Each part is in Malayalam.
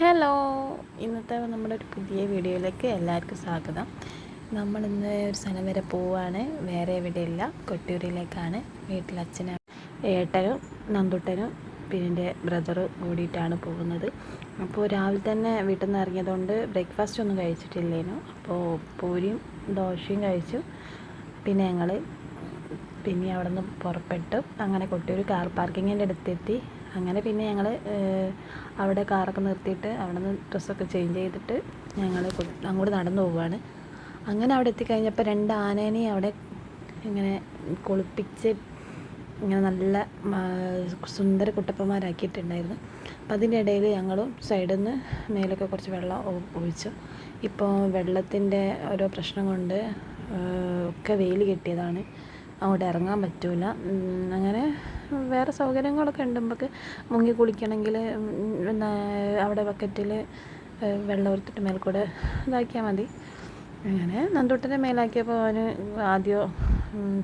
ഹലോ. ഇന്നത്തെ നമ്മുടെ ഒരു പുതിയ വീഡിയോയിലേക്ക് എല്ലാവർക്കും സ്വാഗതം. നമ്മൾ ഇന്ന് ഒരു സ്ഥലം വരെ പോവാണ്. വേറെ എവിടെയില്ല. കൊട്ടിയൂരിലേക്കാണ്. വീട്ടിൽ അച്ഛനും ഏട്ടനും നന്ദുട്ടനും പിന്നെ എന്റെ ബ്രദർ കൂടിയിട്ടാണ് പോകുന്നത്. അപ്പോൾ രാവിലെ തന്നെ വീട്ടിൽ നിന്ന് ഇറങ്ങിയതുകൊണ്ട് ബ്രേക്ക്ഫാസ്റ്റ് ഒന്നും കഴിച്ചിട്ടില്ലേനു. അപ്പോൾ പൂരിയും ദോശയും കഴിച്ചു. പിന്നെ ഞങ്ങൾ പിന്നെ അവിടെ നിന്ന് പുറപ്പെട്ടു. അങ്ങനെ കൊട്ടിയൂർ കാർ പാർക്കിങ്ങിന്റെ അടുത്തെത്തി. അങ്ങനെ പിന്നെ ഞങ്ങൾ അവിടെ കാറൊക്കെ നിർത്തിയിട്ട് അവിടെ നിന്ന് ഡ്രസ്സൊക്കെ ചേഞ്ച് ചെയ്തിട്ട് ഞങ്ങൾ അങ്ങോട്ട് നടന്നു പോവുകയാണ് അങ്ങനെ അവിടെ എത്തിക്കഴിഞ്ഞപ്പോൾ രണ്ട് ആനേനെ അവിടെ ഇങ്ങനെ കുളിപ്പിച്ച് ഇങ്ങനെ നല്ല സുന്ദര കുട്ടപ്പന്മാരാക്കിയിട്ടുണ്ടായിരുന്നു. അപ്പം അതിന്റെ ഇടയിൽ ഞങ്ങളും സൈഡിൽ നിന്ന് മേലൊക്കെ കുറച്ച് വെള്ളം ഒഴിച്ചു. ഇപ്പോൾ വെള്ളത്തിന്റെ ഓരോ പ്രശ്നം കൊണ്ട് ഒക്കെ വെയിൽ കെട്ടിയതാണ്. അങ്ങോട്ട് ഇറങ്ങാൻ പറ്റില്ല അങ്ങനെ വേറെ സൗകര്യങ്ങളൊക്കെ ഉണ്ട്. നമുക്ക് മുങ്ങി കുളിക്കണമെങ്കിൽ അവിടെ ബക്കറ്റിൽ വെള്ളം എടുത്തിട്ട് മേൽക്കൂടെ ഇതാക്കിയാൽ മതി. അങ്ങനെ നന്ദൂട്ടന്റെ മേലാക്കിയപ്പോൾ അവന് ആദ്യം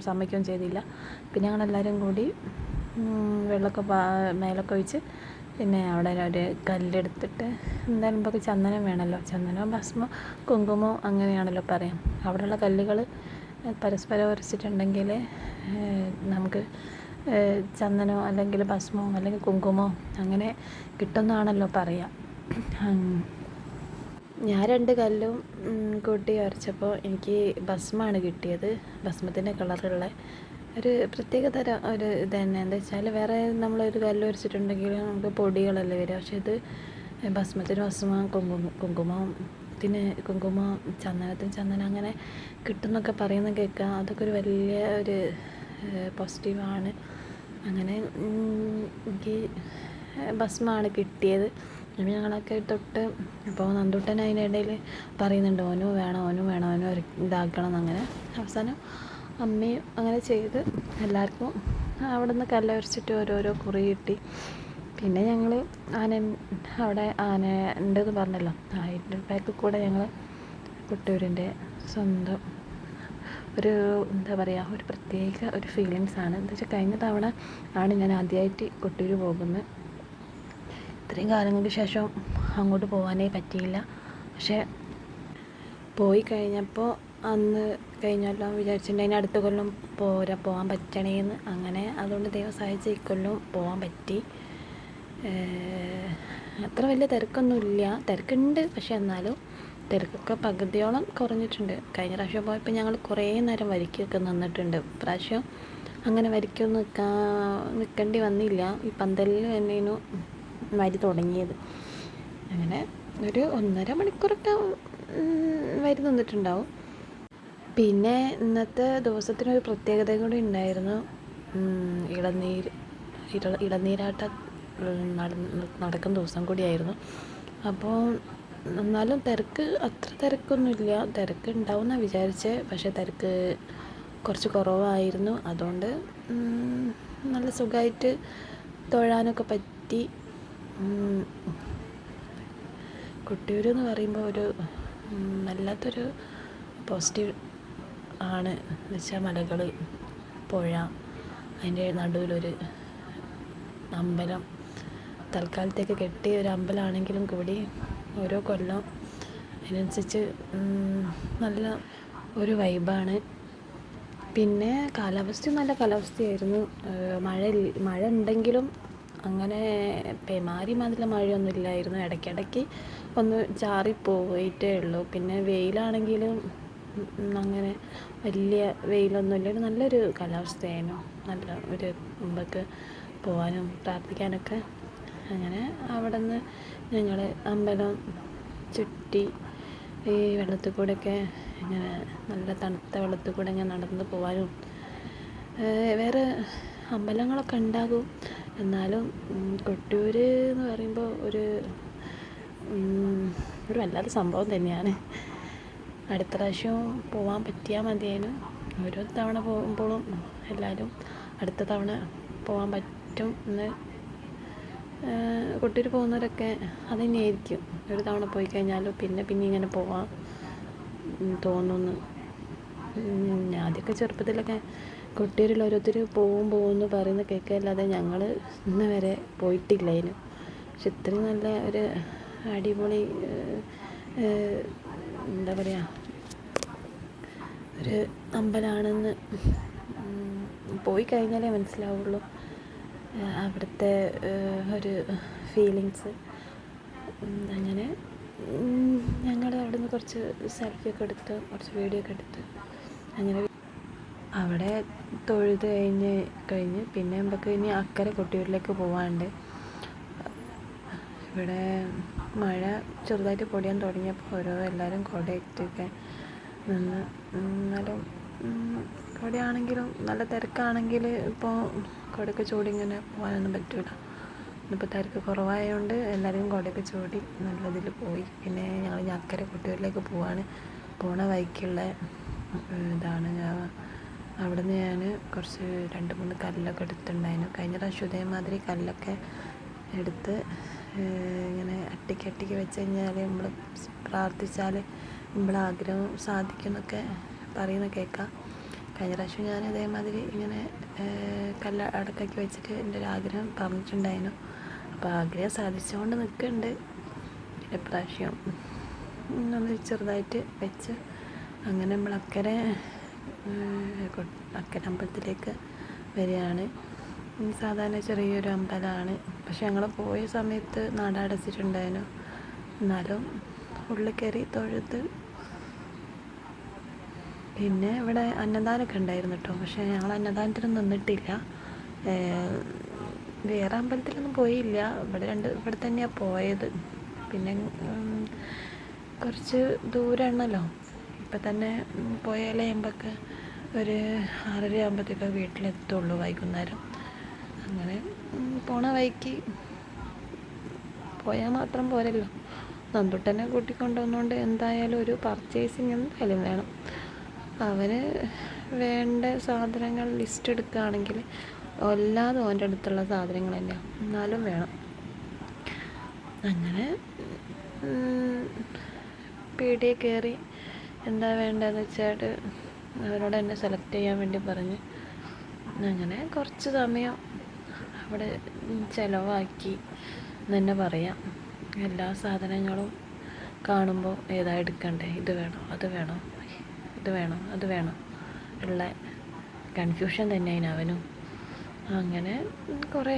സമ്മതിക്കുകയും ചെയ്തില്ല. പിന്നെ ഞങ്ങളെല്ലാവരും കൂടി വെള്ളമൊക്കെ മേലൊക്കെ ഒഴിച്ച് പിന്നെ അവിടെ ഒരു കല്ലെടുത്തിട്ട് എന്തായാലും നമുക്ക് ചന്ദനം വേണമല്ലോ. ചന്ദനമോ ഭസ്മോ കുങ്കുമോ അങ്ങനെയാണല്ലോ പറയാം. അവിടെയുള്ള കല്ലുകൾ പരസ്പരം ഉരച്ചിട്ടുണ്ടെങ്കിൽ നമുക്ക് ചന്ദനമോ അല്ലെങ്കിൽ ഭസ്മോ അല്ലെങ്കിൽ കുങ്കുമോ അങ്ങനെ കിട്ടുന്നതാണല്ലോ പറയുക ഞാൻ രണ്ട് കല്ലും കൂട്ടി അരച്ചപ്പോൾ എനിക്ക് ഭസ്മാണ് കിട്ടിയത്. ഭസ്മത്തിന്റെ കളറുള്ള ഒരു പ്രത്യേക തരം ഒരു ഇത് തന്നെ. എന്താ വെച്ചാൽ വേറെ നമ്മളൊരു കല്ല് വരച്ചിട്ടുണ്ടെങ്കിൽ നമുക്ക് പൊടികളല്ലേ വരിക. പക്ഷേ ഇത് ഭസ്മത്തിന് ഭസ്മം കുങ്കുമം കുങ്കുമത്തിന് കുങ്കുമം ചന്ദനത്തിന് ചന്ദനം അങ്ങനെ കിട്ടുന്നൊക്കെ പറയുന്ന കേൾക്കാം. അതൊക്കെ ഒരു വലിയ ഒരു പോസിറ്റീവാണ് അങ്ങനെ എനിക്ക് ഭസ്മാണ് കിട്ടിയത്. അപ്പം ഞങ്ങളൊക്കെ തൊട്ട് അപ്പോൾ നന്ദുട്ടൻ അതിനിടയിൽ പറയുന്നുണ്ട് ഓനും വേണം ഓനും വേണം ഓനും ഇതാക്കണം എന്നങ്ങനെ. അവസാനം അമ്മയും അങ്ങനെ ചെയ്ത് എല്ലാവർക്കും അവിടെ നിന്ന് കല്ലവരച്ചിട്ട് ഓരോരോ കുറി കിട്ടി. പിന്നെ ഞങ്ങൾ ആന അവിടെ ആന ഉണ്ടെന്ന് പറഞ്ഞല്ലോ അതിന്റെ ബാക്കിൽ കൂടെ ഞങ്ങൾ കുട്ടൂരിന്റെ സ്വന്തം ഒരു എന്താ പറയുക ഒരു പ്രത്യേക ഒരു ഫീലിങ്സ് ആണ്. എന്താ വെച്ചാൽ കഴിഞ്ഞ തവണ ആണ് ഞാൻ ആദ്യമായിട്ട് കൊട്ടൂർ പോകുന്നത് ഇത്രയും കാലങ്ങൾക്ക് ശേഷം അങ്ങോട്ട് പോകാനേ പറ്റിയില്ല. പക്ഷേ പോയി കഴിഞ്ഞപ്പോൾ അന്ന് കഴിഞ്ഞല്ലോ വിചാരിച്ചിട്ടുണ്ടെങ്കിൽ അടുത്ത കൊല്ലം പോരാ പോകാൻ പറ്റണേന്ന്. അങ്ങനെ അതുകൊണ്ട് ദൈവം സഹായിച്ച് ഇക്കൊല്ലം പോകാൻ പറ്റി. അത്ര വലിയ തിരക്കൊന്നുമില്ല. തിരക്കുണ്ട് പക്ഷെ എന്നാലും. തിരക്കൊക്കെ പകുതിയോളം കുറഞ്ഞിട്ടുണ്ട്. കഴിഞ്ഞ പ്രാവശ്യം പോയപ്പോൾ ഞങ്ങൾ കുറേ നേരം വരിക്കൊക്കെ നിന്നിട്ടുണ്ട്. പ്രാവശ്യം അങ്ങനെ വരിക്കൊന്നും നിൽക്കാൻ നിൽക്കേണ്ടി വന്നില്ല. ഈ പന്തലിൽ തന്നെയാണ് വരി തുടങ്ങിയത്. അങ്ങനെ ഒരു ഒന്നര മണിക്കൂറൊക്കെ വരി നിന്നിട്ടുണ്ടാവും. പിന്നെ ഇന്നത്തെ ദിവസത്തിനൊരു പ്രത്യേകത കൂടി ഉണ്ടായിരുന്നു. ഇളനീർ ഇള ഇളനീരാട്ട നടക്കുന്ന ദിവസം കൂടിയായിരുന്നു. അപ്പോൾ എന്നാലും തിരക്ക് അത്ര തിരക്കൊന്നുമില്ല. തിരക്ക് ഉണ്ടാവും എന്നാണ് വിചാരിച്ചത് പക്ഷേ തിരക്ക് കുറച്ച് കുറവായിരുന്നു. അതുകൊണ്ട് നല്ല സുഖമായിട്ട് തൊഴാനൊക്കെ പറ്റി. കൊട്ടിയൂർ എന്ന് പറയുമ്പോൾ ഒരു വല്ലാത്തൊരു പോസിറ്റീവ് ആണ്. എന്ന് വെച്ചാൽ മലകൾ പുഴ അതിന്റെ നടുവിലൊരു അമ്പലം. തൽക്കാലത്തേക്ക് കെട്ടിയ ഒരു അമ്പലമാണെങ്കിലും കൂടി ഓരോ കൊല്ലം അതിനനുസരിച്ച് നല്ല ഒരു വൈബാണ് പിന്നെ കാലാവസ്ഥ നല്ല കാലാവസ്ഥയായിരുന്നു. മഴ മഴ ഉണ്ടെങ്കിലും അങ്ങനെ പെമാരി മാതിരി മഴയൊന്നും ഇല്ലായിരുന്നു. ഇടയ്ക്കിടയ്ക്ക് ഒന്ന് ചാറിപ്പോയിട്ടേ ഉള്ളൂ. പിന്നെ വെയിലാണെങ്കിലും അങ്ങനെ വലിയ വെയിലൊന്നുമില്ല ഒരു നല്ലൊരു കാലാവസ്ഥയായിരുന്നു. നല്ല ഒരു മുമ്പൊക്കെ പോകാനും പ്രാർത്ഥിക്കാനൊക്കെ. അങ്ങനെ അവിടെ നിന്ന് ഞങ്ങൾ അമ്പലം ചുറ്റി ഈ വെള്ളത്തിൽ കൂടെയൊക്കെ ഇങ്ങനെ നല്ല തണുത്ത വെള്ളത്തിൽ കൂടെ ഇങ്ങനെ നടന്ന് പോകാനും വേറെ അമ്പലങ്ങളൊക്കെ ഉണ്ടാകും. എന്നാലും കൊട്ടിയൂർ എന്ന് പറയുമ്പോൾ ഒരു ഒരു വല്ലാത്ത സംഭവം തന്നെയാണ്. അടുത്ത പ്രാവശ്യം പോകാൻ പറ്റിയാൽ മതിയായിരുന്നു ഓരോ തവണ പോകുമ്പോഴും എല്ലാവരും അടുത്ത തവണ പോകാൻ പറ്റും എന്ന് കൊട്ടിയൂർ പോകുന്നവരൊക്കെ അത് തന്നെയായിരിക്കും ഒരു തവണ പോയി കഴിഞ്ഞാലും പിന്നെ പിന്നെ ഇങ്ങനെ പോവാൻ തോന്നുന്നു. ആദ്യമൊക്കെ ചെറുപ്പത്തിലൊക്കെ കൊട്ടിയൂരിൽ ഓരോരുത്തർ പോവും പോകുമെന്ന് പറയുന്ന കേൾക്കല്ലാതെ ഞങ്ങൾ ഇന്ന് വരെ പോയിട്ടില്ല അതിന് പക്ഷെ ഇത്രയും നല്ല ഒരു അടിപൊളി എന്താ പറയുക ഒരു അമ്പലമാണെന്ന് പോയി കഴിഞ്ഞാലേ മനസ്സിലാവുള്ളൂ. അവിടുത്തെ ഒരു ഫീലിങ്സ് അങ്ങനെ ഞങ്ങൾ അവിടെ നിന്ന് കുറച്ച് സെൽഫിയൊക്കെ എടുത്ത് കുറച്ച് വീഡിയോ ഒക്കെ എടുത്ത് അങ്ങനെ അവിടെ തൊഴുത് കഴിഞ്ഞ് കഴിഞ്ഞ് പിന്നെ നമുക്ക് ഇനി അക്കരെ കൊട്ടിയൂരിലേക്ക് പോകാനുണ്ട് ഇവിടെ മഴ ചെറുതായിട്ട് പൊടിയാൻ തുടങ്ങിയപ്പോൾ ഓരോ എല്ലാവരും കുടയിട്ടൊക്കെ നിന്ന് എന്നാലും കുടയാണെങ്കിലും നല്ല തിരക്കാണെങ്കിൽ ഇപ്പോൾ കുടയൊക്കെ ചൂടി ഇങ്ങനെ പോകാനൊന്നും പറ്റില്ല ഇന്നിപ്പോൾ തിരക്ക് കുറവായതുകൊണ്ട് എല്ലാവരും കുടയൊക്കെ ചൂടി നല്ലതിൽ പോയി. പിന്നെ ഞങ്ങൾ ഞക്കര കുട്ടികളിലേക്ക് പോവാണ്. പോണ വഴിക്കുള്ള ഇതാണ്. ഞാൻ അവിടെ ഞാൻ കുറച്ച് രണ്ട് മൂന്ന് കല്ലൊക്കെ എടുത്തിട്ടുണ്ടായിരുന്നു. കഴിഞ്ഞ പ്രാവശ്യം ഇതേമാതിരി കല്ലൊക്കെ എടുത്ത് ഇങ്ങനെ അട്ടിക്കട്ടിക്ക് അട്ടിക്ക് വെച്ച് കഴിഞ്ഞാൽ നമ്മൾ പ്രാർത്ഥിച്ചാൽ നമ്മളാഗ്രഹം സാധിക്കുന്നൊക്കെ പറയുന്ന കേൾക്കാം. കഴിഞ്ഞ പ്രാവശ്യം ഞാൻ അതേമാതിരി ഇങ്ങനെ കല്ല് അടക്കാക്കി വെച്ചിട്ട് എന്റെ ഒരു ആഗ്രഹം പറഞ്ഞിട്ടുണ്ടായിരുന്നു. അപ്പോൾ ആഗ്രഹം സാധിച്ചുകൊണ്ട് നിൽക്കുന്നുണ്ട് ഇപ്രാവശ്യം നമ്മൾ ചെറുതായിട്ട് വെച്ച് അങ്ങനെ നമ്മൾ അക്കരെ അക്കര അമ്പലത്തിലേക്ക് വരികയാണ്. സാധാരണ ചെറിയൊരു അമ്പലമാണ്. പക്ഷെ ഞങ്ങൾ പോയ സമയത്ത് നട അടച്ചിട്ടുണ്ടായിരുന്നു എന്നാലും ഉള്ളിൽ കയറി പിന്നെ ഇവിടെ അന്നദാനമൊക്കെ ഉണ്ടായിരുന്നു കേട്ടോ. പക്ഷേ ഞങ്ങൾ അന്നദാനത്തിനൊന്നും നിന്നിട്ടില്ല. വേറെ അമ്പലത്തിലൊന്നും പോയില്ല. ഇവിടെ രണ്ട് ഇവിടെ തന്നെയാണ് പോയത്. പിന്നെ കുറച്ച് ദൂരമാണല്ലോ ഇപ്പം തന്നെ പോയാലേ എമ്പൊക്കെ ഒരു ആറര ആകുമ്പോഴത്തേക്ക് വീട്ടിലെത്തുള്ളൂ വൈകുന്നേരം. അങ്ങനെ പോണ വഴിക്ക് പോയാൽ മാത്രം പോരല്ലോ. നന്ദുട്ടനെ കൂട്ടിക്കൊണ്ടുവന്നുകൊണ്ട് എന്തായാലും ഒരു പർച്ചേസിങ് എന്തായാലും വേണം. അവന് വേണ്ട സാധനങ്ങൾ ലിസ്റ്റ് എടുക്കുകയാണെങ്കിൽ എല്ലാതും അവന്റെ അടുത്തുള്ള സാധനങ്ങൾ തന്നെയാണ് എന്നാലും വേണം. അങ്ങനെ പീടിയെ കയറി എന്താ വേണ്ടതെന്ന് വെച്ചാൽ അവരോട് എന്നെ സെലക്ട് ചെയ്യാൻ വേണ്ടി പറഞ്ഞ് അങ്ങനെ കുറച്ച് സമയം അവിടെ ചിലവാക്കി എന്നെ പറയാം. എല്ലാ സാധനങ്ങളും കാണുമ്പോൾ ഏതാ എടുക്കണ്ടേ? ഇത് വേണോ? അത് വേണോ? ഇത് വേണോ അത് വേണം ഉള്ള കൺഫ്യൂഷൻ തന്നെയാണ് അവനും. അങ്ങനെ കുറേ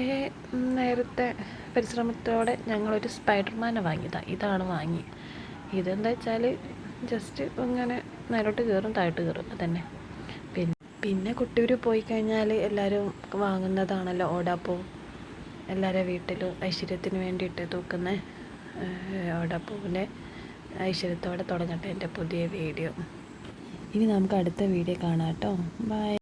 നേരത്തെ പരിശ്രമത്തോടെ ഞങ്ങളൊരു സ്പൈഡർമാനെ വാങ്ങിയതാണ് ഇതാണ് വാങ്ങി. ഇതെന്താ വെച്ചാൽ ജസ്റ്റ് ഇങ്ങനെ നേരോട്ട് കയറും താഴോട്ട് കയറും അതന്നെ പിന്നെ പിന്നെ കുട്ടിയൂർ പോയി കഴിഞ്ഞാൽ എല്ലാവരും വാങ്ങുന്നതാണല്ലോ ഓടാപ്പൂ. എല്ലാവരുടെ വീട്ടിലും ഐശ്വര്യത്തിന് വേണ്ടിയിട്ട് തൂക്കുന്ന ഓടാപ്പൂവിന്റെ ഐശ്വര്യത്തോടെ തുടങ്ങട്ടെ എന്റെ പുതിയ വീഡിയോ. ഇനി നമുക്ക് അടുത്ത വീഡിയോ കാണാം കേട്ടോ. ബൈ